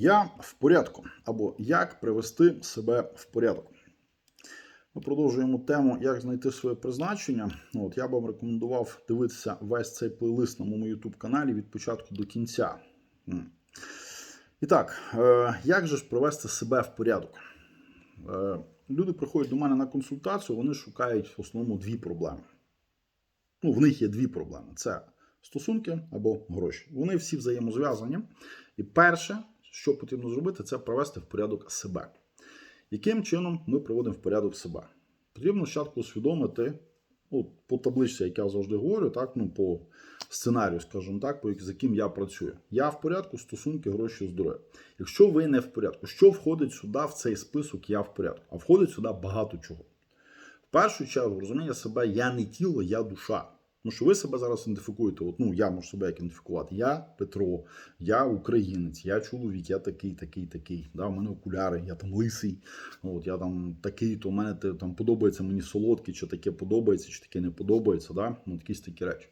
Я в порядку або як привести себе в порядок. Ми продовжуємо тему, як знайти своє призначення. От я б вам рекомендував дивитися весь цей плейлист на моєму YouTube каналі від початку до кінця. І так, е, як же ж привести себе в порядок? Е, Люди приходять до мене на консультацію, вони шукають в основному дві проблеми. Ну, в них є дві проблеми: це стосунки або гроші. Вони всі взаємозв'язані. І перше, що потрібно зробити, це привести в порядок себе. Яким чином ми приводимо в порядок себе? Потрібно спочатку усвідомити, ну, по табличці, як я завжди говорю, так, ну, по сценарію, скажімо так, по з яким я працюю. Я в порядку, стосунки, гроші, здоров'я. Якщо ви не в порядку, що входить сюди в цей список я в порядку? А входить сюди багато чого. В першу чергу, розуміння себе, я не тіло, я душа. Ну, що ви себе зараз ідентифікуєте, от, ну, я можу себе як ідентифікувати. Я Петро, я українець, я чоловік, я такий, такий, такий. Да, у мене окуляри, я там лисий, от, я там такий, то в мене там подобається мені солодкий, чи таке подобається, чи таке не подобається. Да? Ну, якісь такі речі.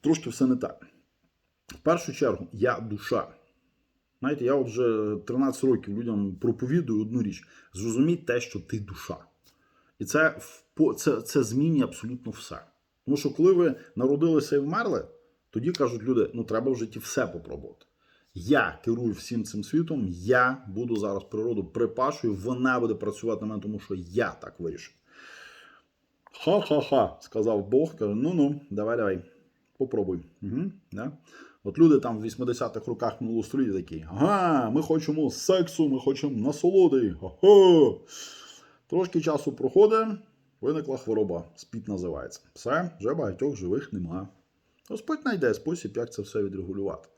Трошки все не так. В першу чергу, я душа. Знаєте, я от вже 13 років людям проповідую одну річ: зрозумій те, що ти душа. І це, це, це змінює абсолютно все. Тому що коли ви народилися і вмерли, тоді кажуть люди, ну треба в житті все попробувати. Я керую всім цим світом, я буду зараз природу припашую, вона буде працювати на мене, тому що я так вирішив. Ха-ха-ха, сказав Бог, каже: ну ну, давай, давай, попробуй. Угу, да? От люди там в 80-х роках минулого століття такі: ага, ми хочемо сексу, ми хочемо насолоди. Ха-ха. Трошки часу проходить, виникла хвороба. Спіт називається. Все, вже багатьох живих нема. Господь знайде спосіб, як це все відрегулювати.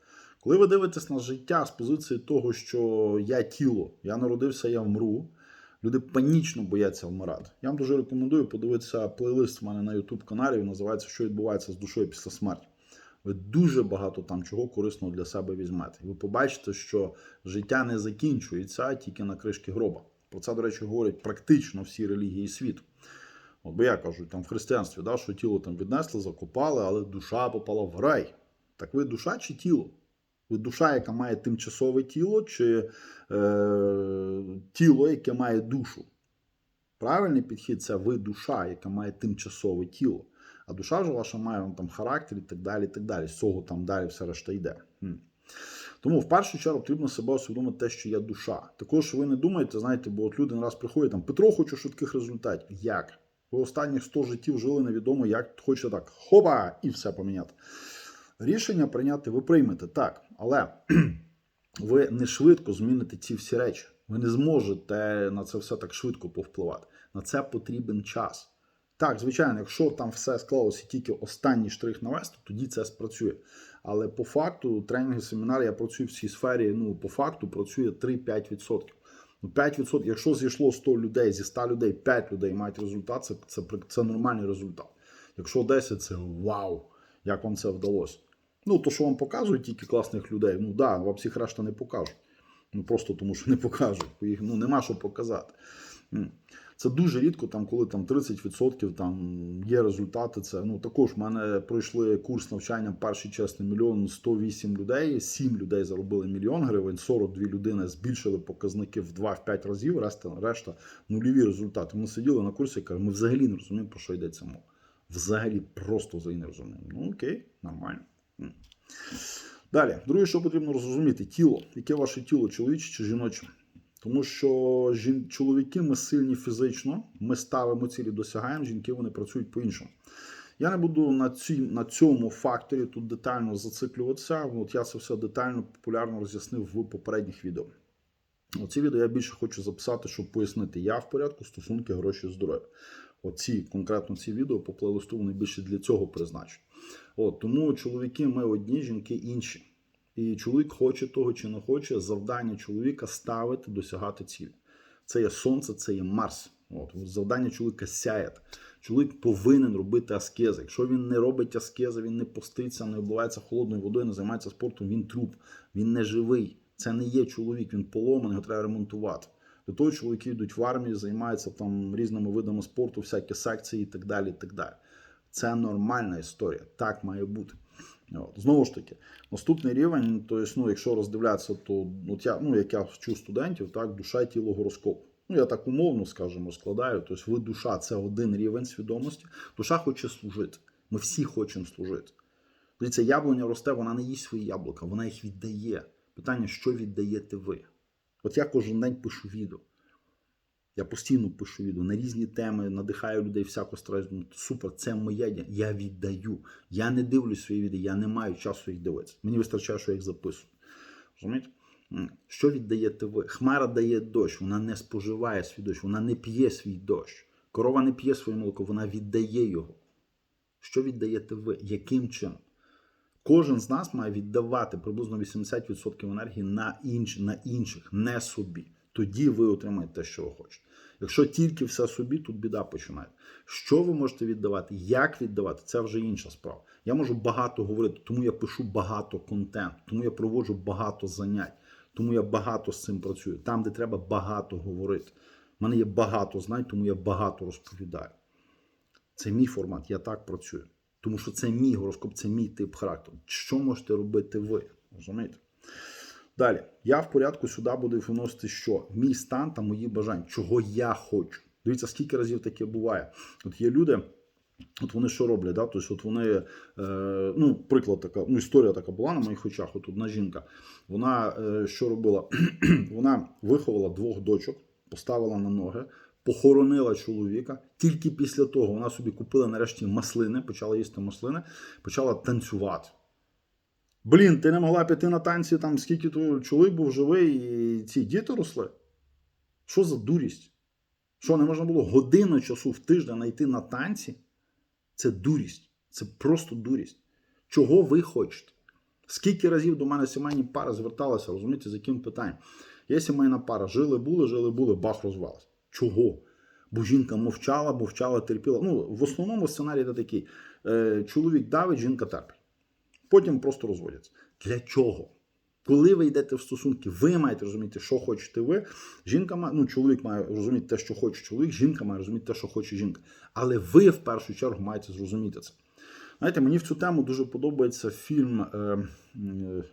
Коли ви дивитесь на життя з позиції того, що я тіло, я народився, я вмру. Люди панічно бояться вмирати. Я вам дуже рекомендую подивитися плейлист в мене на YouTube каналі. Він називається Що відбувається з душою після смерті. Ви дуже багато там чого корисного для себе візьмете. Ви побачите, що життя не закінчується тільки на кришки гроба. Про це, до речі, говорять практично всі релігії світу. От бо я кажу, там в християнстві, да, що тіло там віднесли, закопали, але душа попала в рай. Так ви душа чи тіло? Ви душа, яка має тимчасове тіло, чи е, тіло, яке має душу? Правильний підхід це ви душа, яка має тимчасове тіло. А душа ж ваша має там характер і так далі. і так далі. З цього там далі все решта йде. Тому в першу чергу потрібно себе усвідомити те, що я душа. Також ви не думаєте, знаєте, бо от люди не раз приходять там Петро, хочу швидких результатів. Як? Ви останніх 100 життів жили невідомо, як хочете так. Хопа! І все поміняти. Рішення прийняти ви приймете так, але ви не швидко зміните ці всі речі. Ви не зможете на це все так швидко повпливати. На це потрібен час. Так, звичайно, якщо там все склалося тільки останній штрих навести, тоді це спрацює. Але по факту тренінги, семінари, я працюю в цій сфері. Ну, по факту працює 3-5%. Ну, 5%, якщо зійшло 100 людей, зі 100 людей 5 людей мають результат, це, це, це нормальний результат. Якщо 10, це вау, як вам це вдалося. Ну, то, що вам показують тільки класних людей, ну да, вам всіх решта не покажуть. Ну просто тому, що не покажуть. Їх ну, нема що показати. Це дуже рідко, там, коли там 30% там є результати. Це ну також в мене пройшли курс навчання перший чесний мільйон 108 людей. 7 людей заробили мільйон гривень, 42 людини збільшили показники в 2-5 разів. Решта, решта нульові результати. Ми сиділи на курсі і кажемо, ми взагалі не розуміємо, про що йдеться мова. Взагалі просто взагалі не розуміємо. Ну окей, нормально. Далі, друге, що потрібно зрозуміти, тіло. Яке ваше тіло, чоловіче чи жіноче? Тому що жін... чоловіки ми сильні фізично, ми ставимо цілі, досягаємо, жінки вони працюють по-іншому. Я не буду на, ці... на цьому факторі тут детально зациклюватися. От я це все детально популярно роз'яснив в попередніх відео. Оці відео я більше хочу записати, щоб пояснити, я в порядку, стосунки, гроші, здоров'я. Оці конкретно ці відео по плейлисту вони більше для цього призначені. От, тому чоловіки ми одні, жінки інші. І чоловік хоче того чи не хоче, завдання чоловіка ставити, досягати цілі. Це є сонце, це є Марс. От, завдання чоловіка сяє. Чоловік повинен робити аскези. Якщо він не робить аскези, він не поститься, не обливається холодною водою, не займається спортом, він труп, він не живий. Це не є чоловік, він поломаний, його треба ремонтувати. Для того чоловіки йдуть в армію, займаються там різними видами спорту, всякі секції і так далі. і так далі. Це нормальна історія. Так має бути. От. Знову ж таки, наступний рівень, то есть, ну, якщо роздивлятися, то от я, ну, як я вчу студентів, так, душа, тіло, гороскоп. Ну, я так умовно, скажімо, складаю. Тобто, ви душа це один рівень свідомості. Душа хоче служити. Ми всі хочемо служити. Дивіться, яблуня росте, вона не їсть свої яблука, вона їх віддає. Питання, що віддаєте ви? От я кожен день пишу відео. Я постійно пишу відео на різні теми, надихаю людей, всяко стараюсь думати, супер, це моє. Я віддаю. Я не дивлюсь свої відео, я не маю часу їх дивитися. Мені вистачає, що я їх записую. Розумієте? Що віддаєте ви? Хмара дає дощ, вона не споживає свій дощ, вона не п'є свій дощ. Корова не п'є своє молоко, вона віддає його. Що віддаєте ви? Яким чином? Кожен з нас має віддавати приблизно 80% енергії на, інш, на інших, не собі. Тоді ви отримаєте те, що ви хочете. Якщо тільки все собі, тут біда починає. Що ви можете віддавати, як віддавати, це вже інша справа. Я можу багато говорити, тому я пишу багато контенту, тому я проводжу багато занять, тому я багато з цим працюю. Там, де треба багато говорити. У мене є багато знань, тому я багато розповідаю. Це мій формат, я так працюю. Тому що це мій гороскоп, це мій тип характеру. Що можете робити ви? Розумієте? Далі, я в порядку сюди буду вносити що? Мій стан та мої бажання, чого я хочу. Дивіться, скільки разів таке буває. От є люди, от вони що роблять? Да? Тобто, от вони, е, ну, приклад така, ну, історія така була на моїх очах. От одна жінка, вона е, що робила? вона виховала двох дочок, поставила на ноги, похоронила чоловіка. Тільки після того вона собі купила нарешті маслини, почала їсти маслини, почала танцювати. Блін, ти не могла піти на танці, там скільки твій чоловік був живий, і ці діти росли. Що за дурість? Що не можна було годину часу в тиждень знайти на танці? Це дурість. Це просто дурість. Чого ви хочете? Скільки разів до мене сімейні пари зверталися, розумієте, з яким питанням? Є сімейна пара, жили були, жили були, бах розвалась. Чого? Бо жінка мовчала, мовчала, терпіла. Ну, в основному сценарій це такий: е, чоловік давить, жінка терпить. Потім просто розводяться. Для чого? Коли ви йдете в стосунки, ви маєте розуміти, що хочете ви. Жінка має, ну, чоловік має розуміти те, що хоче чоловік, жінка має розуміти те, що хоче жінка. Але ви в першу чергу маєте зрозуміти це. Знаєте, мені в цю тему дуже подобається фільм е, е,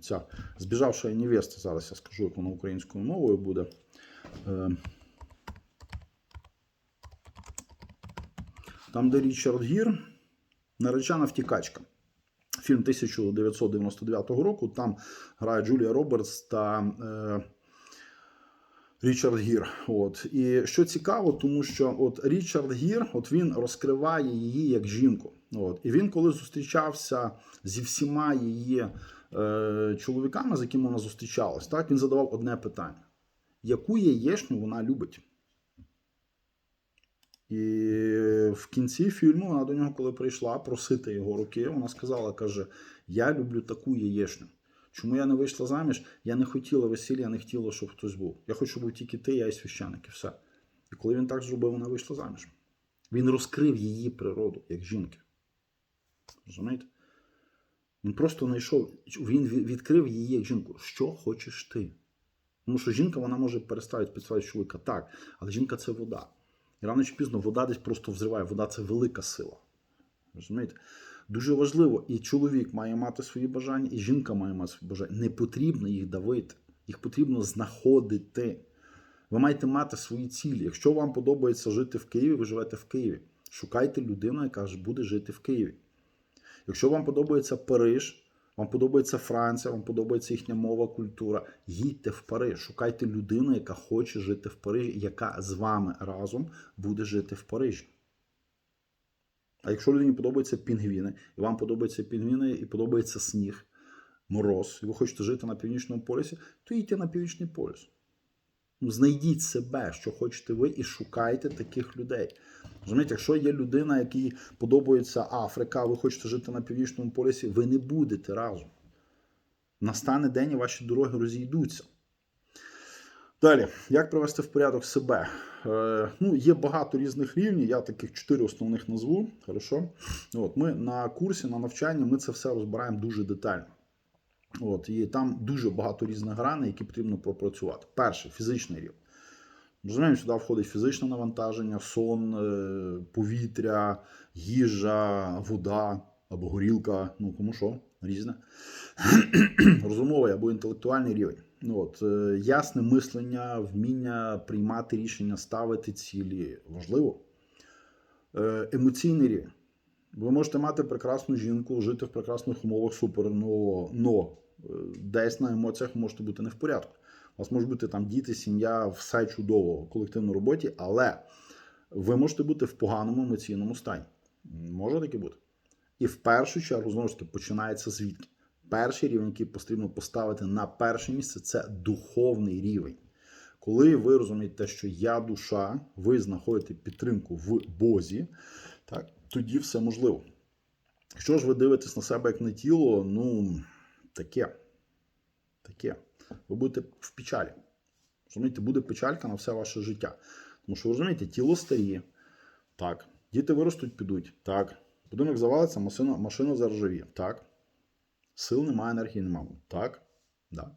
ця Збіжавша невеста. Зараз я скажу, як воно українською мовою буде. Е, там, де Річард Гір, наречена втікачка. Фільм 1999 року. Там грає Джулія Робертс та е, Річард Гір. От. І що цікаво, тому що от Річард Гір от він розкриває її як жінку. От. І він, коли зустрічався зі всіма її е, чоловіками, з якими вона зустрічалась, так, він задавав одне питання: яку яєшню вона любить? І в кінці фільму вона до нього, коли прийшла просити його руки, вона сказала: каже: Я люблю таку яєшню. Чому я не вийшла заміж? Я не хотіла весілля, не хотіла, щоб хтось був. Я хочу, був тільки ти, я і священник, і все. І коли він так зробив, вона вийшла заміж. Він розкрив її природу як жінки. Розумієте? Він просто знайшов, він відкрив її як жінку. Що хочеш ти? Тому що жінка вона може переставити підставити чоловіка так, але жінка це вода. Рано чи пізно вода десь просто взриває. Вода це велика сила. Розумієте? Дуже важливо, і чоловік має мати свої бажання, і жінка має мати свої бажання. Не потрібно їх давити, їх потрібно знаходити. Ви маєте мати свої цілі. Якщо вам подобається жити в Києві, ви живете в Києві. Шукайте людину, яка буде жити в Києві. Якщо вам подобається Париж, вам подобається Франція, вам подобається їхня мова, культура. Їдьте в Париж, шукайте людину, яка хоче жити в Парижі, яка з вами разом буде жити в Парижі. А якщо людині подобаються пінгвіни, і вам подобаються пінгвіни, і подобається сніг, мороз, і ви хочете жити на північному полюсі, то їдьте на північний полюс. Знайдіть себе, що хочете ви, і шукайте таких людей. Розумієте, якщо є людина, якій подобається Африка, ви хочете жити на північному полюсі, ви не будете разом. Настане день і ваші дороги розійдуться. Далі, як привести в порядок себе? Е, ну, Є багато різних рівнів, я таких чотири основних назву. Хорошо? От, Ми на курсі, на навчанні ми це все розбираємо дуже детально. От, І там дуже багато різних граней, які потрібно пропрацювати. Перше фізичний рівень. Розуміємо, сюди входить фізичне навантаження, сон, е, повітря, їжа, вода, або горілка, ну кому що, різне. Розумовий або інтелектуальний рівень. От, е, ясне мислення, вміння приймати рішення, ставити цілі важливо. Е, емоційний рівень. Ви можете мати прекрасну жінку, жити в прекрасних умовах супер, но, десь на емоціях можете бути не в порядку. У вас можуть бути там діти, сім'я, все чудово в колективній роботі, але ви можете бути в поганому емоційному стані. Може таке бути. І в першу чергу, знову ж таки, починається звідки? Перший рівень, який потрібно поставити на перше місце, це духовний рівень. Коли ви розумієте, що я душа, ви знаходите підтримку в Бозі, так, тоді все можливо. Якщо ж ви дивитесь на себе як на тіло, ну таке. Таке. Ви будете в печалі. Розумієте, буде печалька на все ваше життя. Тому що ви розумієте, тіло старіє. Так. Діти виростуть, підуть. Так. Будинок завалиться, машина, машина заржавіє. Так. Сил немає, енергії немає. Так. Да.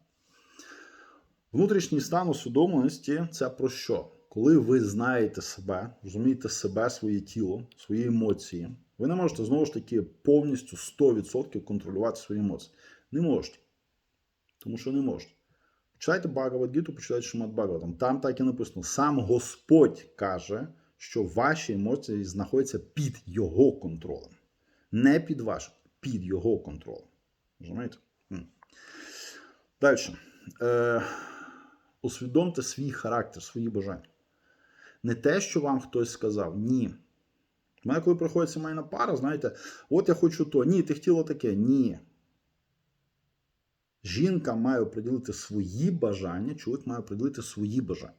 Внутрішній стан усвідомленості це про що? Коли ви знаєте себе, розумієте себе, своє тіло, свої емоції, ви не можете знову ж таки повністю 100% контролювати свої емоції. Не можете. Тому що не можете. Читайте Багавадгіту, почитайте Шимат Багаватам. Там так і написано: сам Господь каже, що ваші емоції знаходяться під його контролем. Не під вашим, під його контролем. Розумієте? Далі. Е, усвідомте свій характер, свої бажання. Не те, що вам хтось сказав, ні. У мене, коли приходить сімейна пара, знаєте, от я хочу то, ні, ти хотіла таке, ні. Жінка має оприділити свої бажання, чоловік має оприділити свої бажання.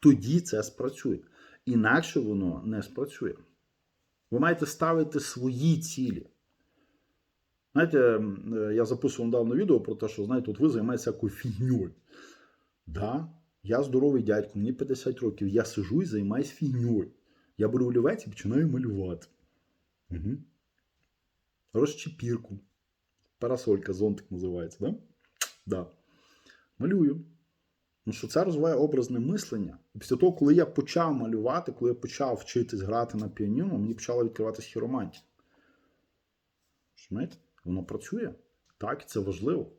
Тоді це спрацює. Інакше воно не спрацює. Ви маєте ставити свої цілі. Знаєте, е, я записував недавно відео про те, що знаєте, от ви займаєтеся якою фігньою. Да, я здоровий дядько, мені 50 років, я сижу і займаюся фігньою. Я беру олівець і починаю малювати. Угу. Розчепірку. Парасолька, зонтик називається, да? Да. Малюю. Ну, що це розвиває образне мислення. І після того, коли я почав малювати, коли я почав вчитись грати на піаніно, мені почала відкриватися хіромантія. Розумієте? Воно працює. Так, і це важливо.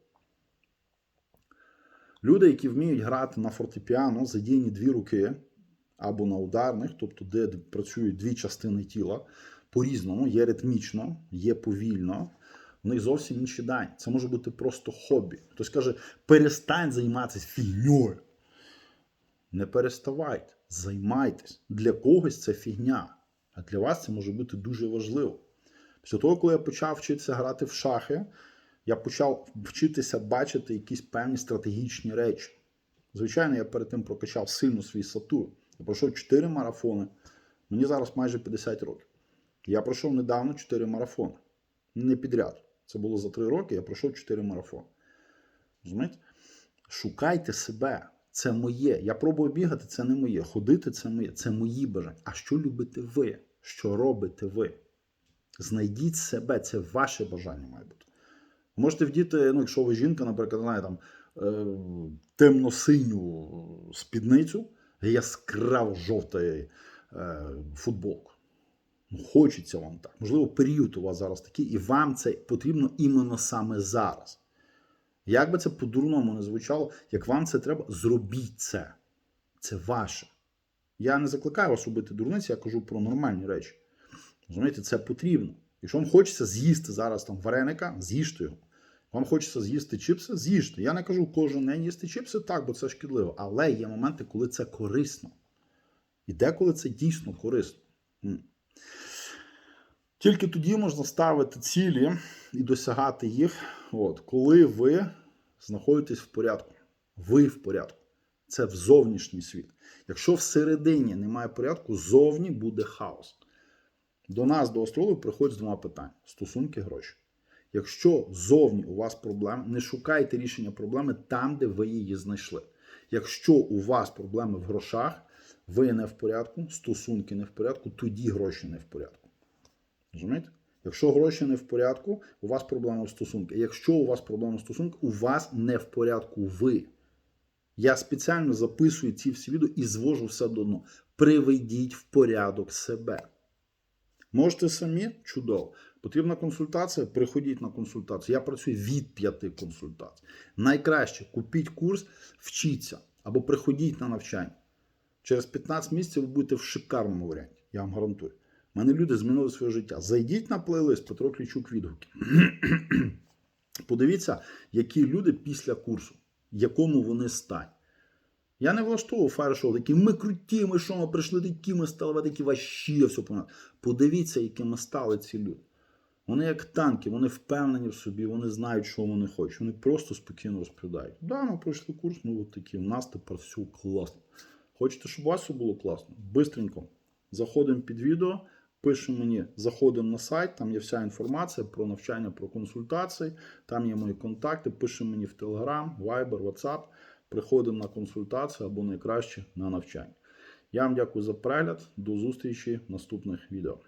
Люди, які вміють грати на фортепіано, задіяні дві руки або на ударних, тобто де працюють дві частини тіла, по-різному, є ритмічно, є повільно. У них зовсім інші дані. Це може бути просто хобі. Хтось каже, перестань займатися фігньою. Не переставайте, займайтесь. Для когось це фігня, а для вас це може бути дуже важливо. Після того, коли я почав вчитися грати в шахи, я почав вчитися бачити якісь певні стратегічні речі. Звичайно, я перед тим прокачав сильно свій Сатурн. Я пройшов 4 марафони. Мені зараз майже 50 років. Я пройшов недавно 4 марафони. Не підряд. Це було за 3 роки, я пройшов 4 марафони. Розумієте? Шукайте себе. Це моє. Я пробую бігати, це не моє. Ходити це моє. Це мої бажання. А що любите ви? Що робите ви? Знайдіть себе, це ваше бажання має бути. Можете вдіти, ну, якщо ви жінка, наприклад, знає, там, е, темно-синю спідницю, яскраво жовтий е, футболку. Ну, Хочеться вам так. Можливо, період у вас зараз такий, і вам це потрібно іменно саме зараз. Як би це по-дурному не звучало, як вам це треба, зробіть це. Це ваше. Я не закликаю вас робити дурниці, я кажу про нормальні речі. Розумієте, це потрібно. Якщо вам хочеться з'їсти зараз там вареника, з'їжте його. Вам хочеться з'їсти чіпси, з'їжте. Я не кажу кожен день їсти чіпси, так, бо це шкідливо. Але є моменти, коли це корисно. І деколи це дійсно корисно. Тільки тоді можна ставити цілі і досягати їх, от, коли ви знаходитесь в порядку. Ви в порядку. Це в зовнішній світ. Якщо всередині немає порядку, зовні буде хаос. До нас, до астрологів, приходять з двома питаннями: стосунки, гроші. Якщо зовні у вас проблеми, не шукайте рішення проблеми там, де ви її знайшли. Якщо у вас проблеми в грошах, ви не в порядку, стосунки не в порядку, тоді гроші не в порядку. Розумієте? Якщо гроші не в порядку, у вас проблема в стосунках. Якщо у вас проблема в стосунках, у вас не в порядку ви. Я спеціально записую ці всі відео і звожу все до одного. Приведіть в порядок себе. Можете самі чудово. Потрібна консультація? Приходіть на консультацію. Я працюю від п'яти консультацій. Найкраще купіть курс, вчіться або приходіть на навчання. Через 15 місяців ви будете в шикарному варіанті. Я вам гарантую. У мене люди змінили своє життя. Зайдіть на плейлист Петро Клічук відгуки. Подивіться, які люди після курсу, в якому вони стані. Я не влаштовував фаєр-шоу, такі ми круті, ми що, ми прийшли такі, ми стали такі ващі, все понятно. Подивіться, якими стали ці люди. Вони як танки, вони впевнені в собі, вони знають, що вони хочуть. Вони просто спокійно розповідають. Да, ми пройшли курс, ми от такі, у нас тепер все класно. Хочете, щоб у вас все було класно? Бистренько. Заходимо під відео, пишемо мені, заходимо на сайт, там є вся інформація про навчання, про консультації, там є мої контакти, Пише мені в Telegram, Viber, WhatsApp, приходимо на консультацію або найкраще на навчання. Я вам дякую за перегляд. До зустрічі в наступних відео.